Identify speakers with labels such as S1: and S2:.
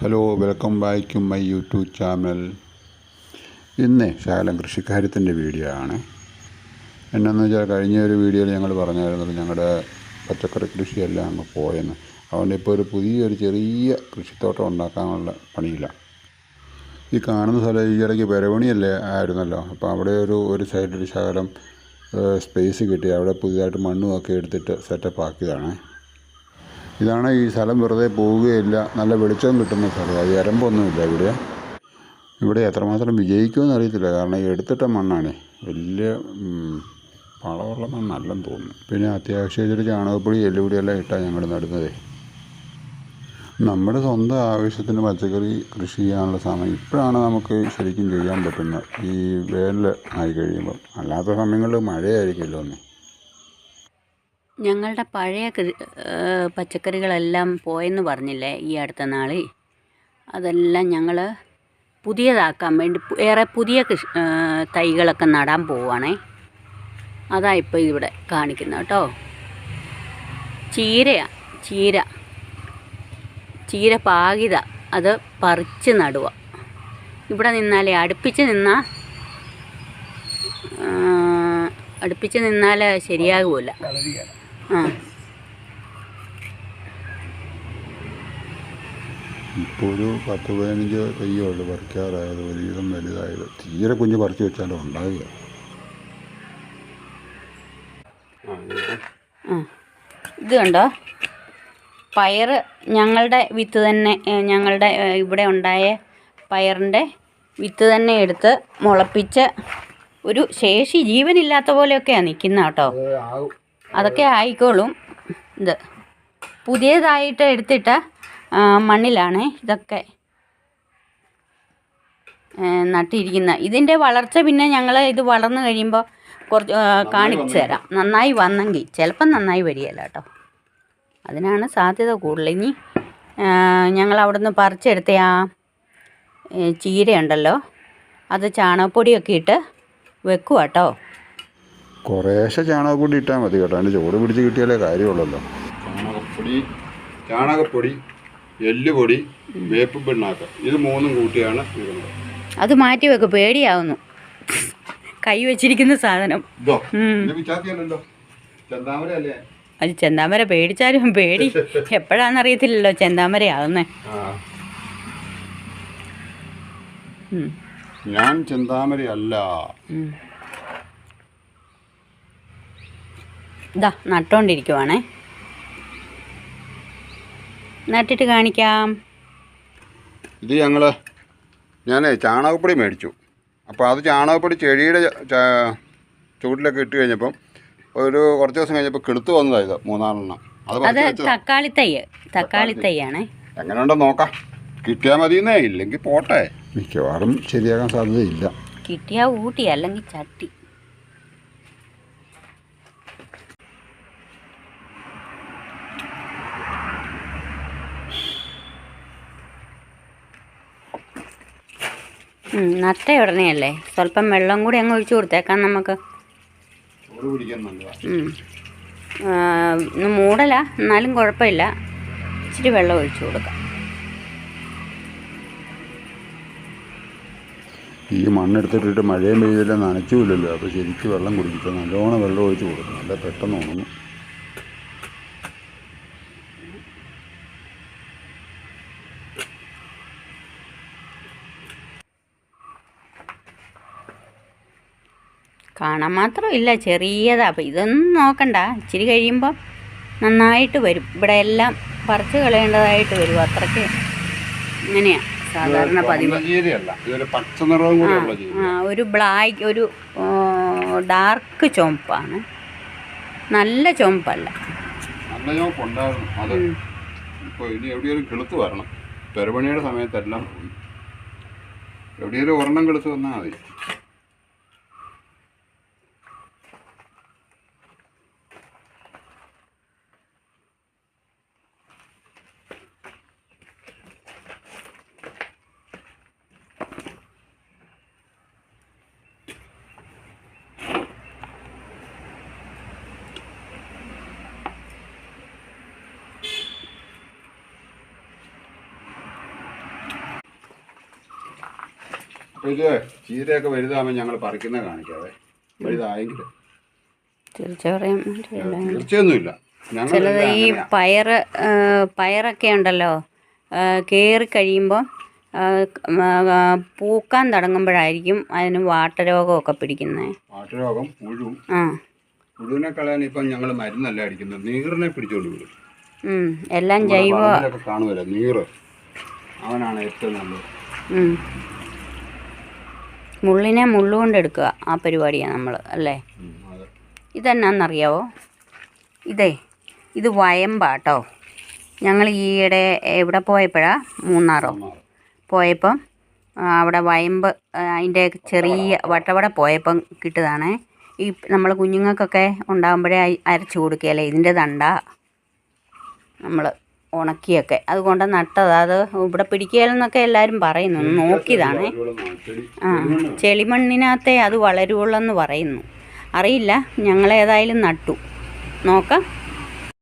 S1: Hello welcome back my YouTube channel ഇന്ന് ശകലം കൃഷിക്കാര്യത്തിന്റെ video ആണ്. എന്നാന്ന് വെച്ചാൽ കഴിഞ്ഞ ഒരു വീഡിയോയിൽ ഞങ്ങൾ പറഞ്ഞായിരുന്നത് ഞങ്ങളുടെ പച്ചക്കറി കൃഷിയെല്ലാം അങ്ങ് പോയെന്ന്. അതുകൊണ്ട് ഇപ്പോൾ ഒരു പുതിയൊരു ചെറിയ കൃഷിത്തോട്ടം ഉണ്ടാക്കാനുള്ള പണിയില്ല. ഈ കാണുന്ന സ്ഥലം ഈ ഇടയ്ക്ക് പെരവണിയല്ലേ ആയിരുന്നല്ലോ? അപ്പോൾ അവിടെ ഒരു ഒരു സൈഡിൽ ശകലം സ്പേസ് കിട്ടി. അവിടെ പുതിയതായിട്ട് മണ്ണും ഒക്കെ എടുത്തിട്ട് സെറ്റപ്പ് ആക്കിയതാണ്. ഇതാണ് ഈ സ്ഥലം വെറുതെ പോവുകയില്ല. നല്ല വെളിച്ചം കിട്ടുന്ന സ്ഥലമാണ് എരമ്പൊന്നുമില്ല ഇവിടെ. ഇവിടെ എത്രമാത്രം വിജയിക്കുമെന്ന് അറിയത്തില്ല. കാരണം എടുത്തിട്ട മണ്ണാണ്. വലിയ പളവുള്ള മണ്ണല്ലെന്ന് തോന്നുന്നു. പിന്നെ അത്യാവശ്യം ഇച്ചിരി ചാണകപ്പൊടി എല്ലുപൊടിയെല്ലാം ഇട്ടാണ് ഞങ്ങൾ നടുന്നത്. നമ്മുടെ സ്വന്തം ആവശ്യത്തിന് പച്ചക്കറി കൃഷി ചെയ്യാനുള്ള സമയം ഇപ്പോഴാണ് നമുക്ക് ശരിക്കും ചെയ്യാൻ പറ്റുന്നത്. ഈ വേനൽ ആയി കഴിയുമ്പോൾ അല്ലാത്ത സമയങ്ങളിൽ മഴയായിരിക്കുമല്ലോ ഒന്ന്
S2: ഞങ്ങളുടെ പഴയ പച്ചക്കറികളെല്ലാം പോയെന്ന് പറഞ്ഞില്ലേ ഈ അടുത്ത നാളിൽ? അതെല്ലാം ഞങ്ങൾ പുതിയതാക്കാൻ വേണ്ടി ഏറെ പുതിയ തൈകളൊക്കെ നടാൻ പോവുകയാണേ. അതാ ഇപ്പോൾ ഇവിടെ കാണിക്കുന്നത് കേട്ടോ. ചീരയാ ചീര. ചീര പാകിത അത് പറിച്ച് നടുക. ഇവിടെ നിന്നാലേ അടുപ്പിച്ച് നിന്നാൽ അടുപ്പിച്ച് നിന്നാൽ ശരിയാകുമല്ല ആ.
S1: ഇപ്പോൾ ഒരു പത്ത് പതിനഞ്ച് തയ്യേ ഉള്ളൂ പറിക്കാറായത്. ഒരുവിധം വലുതായത്. തീരെ കുഞ്ഞ് പറിച്ചു വെച്ചാലും ഉണ്ടാവുക
S2: ആ. ഇത് കണ്ടോ? പയർ ഞങ്ങളുടെ വിത്ത് തന്നെ ഞങ്ങളുടെ ഇവിടെ ഉണ്ടായ പയറിന്റെ വിത്ത് തന്നെ എടുത്ത് മുളപ്പിച്ച് ഒരു ശേഷി ജീവനില്ലാത്ത പോലെയൊക്കെയാണ് നിൽക്കുന്ന കേട്ടോ. അതൊക്കെ ആയിക്കോളും. ഇത് പുതിയതായിട്ട് എടുത്തിട്ട മണ്ണിലാണ് ഇതൊക്കെ നട്ടിരിക്കുന്നത് ഇതിന്റെ വളർച്ച പിന്നെ ഞങ്ങൾ ഇത് വളർന്നു കഴിയുമ്പോൾ കുറച്ച് കാണിച്ചു തരാം. നന്നായി വന്നെങ്കിൽ ചിലപ്പം നന്നായി വരികയില്ല കേട്ടോ. അതിനാണ് സാധ്യത കൂടുതൽ. ഇനി ഞങ്ങൾ അവിടെ നിന്ന് പറിച്ചെടുത്ത ആ ചീരയുണ്ടല്ലോ. അത് ചാണകപ്പൊടിയൊക്കെ ഇട്ട് വെക്കുക കേട്ടോ
S1: കുറേശ്ശെ ചാണകപ്പൊടി ഇട്ടാൽ മതി കേട്ടോ. അതിന്റെ ചൂട് പിടിച്ച് കിട്ടിയാലേ കാര്യമുള്ളല്ലോ. ചാണകപ്പൊടി ചാണകപ്പൊടി എല്ലുപൊടി വേപ്പ് പിണ്ണാക്ക് ഇത് മൂന്നും കൂട്ടിയാണ് ഇടുന്നത്.
S2: അത് മാറ്റി വെക്കും പേടിയാവുന്നു. കൈ വെച്ചിരിക്കുന്ന സാധനം. അത് ചെന്താമര പേടിച്ചാലും പേടി. എപ്പോഴാണെന്നറിയത്തില്ലല്ലോ ചെന്താമര ആവുന്നേ
S1: ആ ഞാൻ ചെന്താമര അല്ല
S2: ഉം. ഇതാ നട്ടുകൊണ്ടിരിക്കുവാണേ നട്ടിട്ട് കാണിക്കാം.
S1: ഇത് ഞങ്ങൾ ഞാൻ ചാണകപ്പൊടി മേടിച്ചു. അപ്പോൾ അത് ചാണകപ്പൊടി ചെടിയുടെ ചൂട്ടിലൊക്കെ ഇട്ട് കഴിഞ്ഞപ്പം ഒരു കുറച്ച് ദിവസം കഴിഞ്ഞപ്പോൾ കിളുത്ത് വന്നതായത് മൂന്നാലെണ്ണം. അത്
S2: തക്കാളി തൈ തക്കാളി തൈയാണേ.
S1: എങ്ങനെയുണ്ടോ നോക്കാം. കിട്ടിയാൽ മതിയെന്നേ ഇല്ലെങ്കിൽ പോട്ടെ. മിക്കവാറും ശരിയാകാൻ സാധ്യതയില്ല.
S2: കിട്ടിയാ ഊട്ടി അല്ലെങ്കിൽ ചട്ടി. നട്ട ഉടനെയല്ലേ? സ്വല്പം വെള്ളം കൂടി അങ്ങ് ഒഴിച്ചു കൊടുത്തേക്കാം നമുക്ക്. ഒന്ന് മൂടല. എന്നാലും കുഴപ്പമില്ല. ഇച്ചിരി വെള്ളം ഒഴിച്ചു കൊടുക്കാം.
S1: ഈ മണ്ണെടുത്തിട്ടിട്ട് മഴയും പെയ്തില്ല നനച്ചുമില്ലല്ലോ അപ്പോൾ ശരിക്കും വെള്ളം കുടിക്കും നല്ലോണം വെള്ളം ഒഴിച്ച് കൊടുക്കും നല്ല പെട്ടെന്ന് ഉണങ്ങും.
S2: കാണാൻ മാത്രമില്ല ചെറിയതാ. അപ്പോൾ ഇതൊന്നും നോക്കണ്ട. ഇച്ചിരി കഴിയുമ്പോൾ നന്നായിട്ട് വരും. ഇവിടെ എല്ലാം പറിച്ച് കളയേണ്ടതായിട്ട് വരും. അത്രയ്ക്ക് ഇങ്ങനെയാണ് സാധാരണ പതിവ്. ആ ഒരു ബ്ലാക്ക് ഒരു ഡാർക്ക് ചുമപ്പാണ്. നല്ല ചുമപ്പല്ല.
S1: നല്ല അത്. ഇപ്പോൾ ഇനി എവിടെയെങ്കിലും കിളുത്ത് വരണം. പെരുപണിയുടെ സമയത്തെല്ലാം എവിടെയെങ്കിലും ഒരെണ്ണം കിളുത്ത് വന്നാൽ മതി. അപ്പോൾ ഇത് ചീരയൊക്കെ വലുതാകുമ്പോൾ ഞങ്ങൾ പറിക്കുന്നത് കാണിക്കാതെ വലുതായെങ്കിൽ. തീർച്ചയൊന്നുമില്ല.
S2: ചിലത് ഈ പയർ പയറൊക്കെ ഉണ്ടല്ലോ കയറി കഴിയുമ്പോൾ പൂക്കാൻ തുടങ്ങുമ്പോഴായിരിക്കും അതിന് വാട്ടരോഗമൊക്കെ പിടിക്കുന്നത്
S1: വാട്ടരോഗം പുഴു
S2: ആ.
S1: പുഴുവിനെ കളയാൻ ഇപ്പം ഞങ്ങൾ മരുന്നല്ല അടിക്കുന്നത്. നീറിനെ പിടിച്ചോണ്ട് വരും
S2: എല്ലാം ജൈവ
S1: കാണുമല്ലോ നീറ്. അവനാണ് ഏറ്റവും നല്ലത്.
S2: മുള്ളിനെ മുള്ളുകൊണ്ട് എടുക്കുക ആ പരിപാടിയാണ് നമ്മൾ അല്ലേ? ഇതെന്നാന്നറിയാവോ? ഇതേ ഇത് വയമ്പാട്ടോ ഞങ്ങൾ ഈയിടെ എവിടെ പോയപ്പോഴാ? മൂന്നാറോ. പോയപ്പം അവിടെ വയമ്പ് അതിന്റെ ചെറിയ വട്ടവട പോയപ്പം. കിട്ടതാണ് ഈ നമ്മൾ കുഞ്ഞുങ്ങൾക്കൊക്കെ ഉണ്ടാകുമ്പോഴേ അരച്ചു കൊടുക്കുകയല്ലേ? ഇതിന്റെ തണ്ട നമ്മൾ ഉണക്കിയൊക്കെ. അതുകൊണ്ട് നട്ടത്. അത് ഇവിടെ പിടിക്കുകയെന്നൊക്കെ എല്ലാവരും പറയുന്നു. നോക്കിയതാണ്. ആ ചെളിമണ്ണിനകത്തെ അത് വളരുള്ളൂ എന്ന് പറയുന്നു. അറിയില്ല. ഞങ്ങളേതായാലും നട്ടു. നോക്കാം.